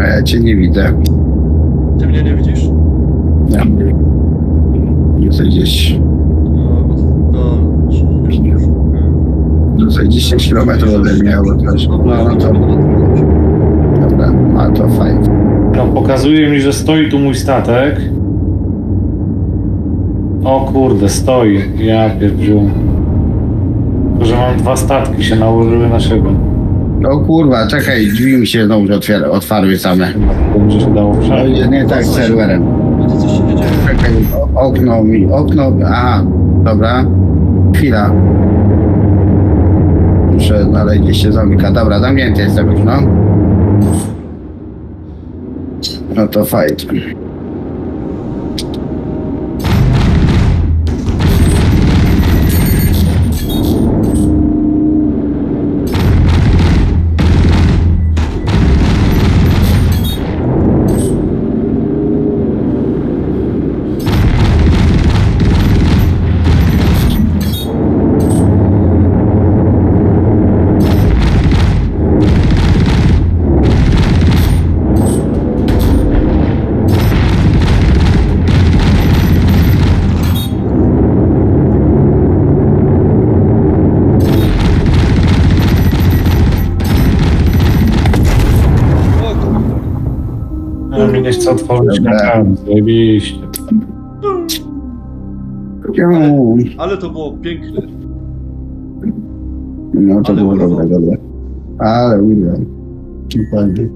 No ja cię nie widzę. Ty mnie nie widzisz? Ja. Jesteś gdzieś. No, to... Jesteś 10 km ode mnie albo coś. No, no to dobra, a to fajnie. No, pokazuje mi, że stoi tu mój statek. O kurde, stoi. Ja pierdziu. Tylko, że mam dwa statki się nałożyły na siebie. O kurwa, czekaj, drzwi mi się znowu otwier- otwarły same. Dobrze się dało No przejść. jest nie tak z serwerem. No to. Czekaj, o- okno mi, okno, aha, dobra. Chwila. Muszę znaleźć gdzieś się zamyka. Dobra, zamknięty jestem już, no. No to fajnie. Mi nie chce otworzyć Dobra. kamery. Zajebiście. Ale to było piękne. No to Ale było brawo. dobre, dobre. Ale William. Fajnie.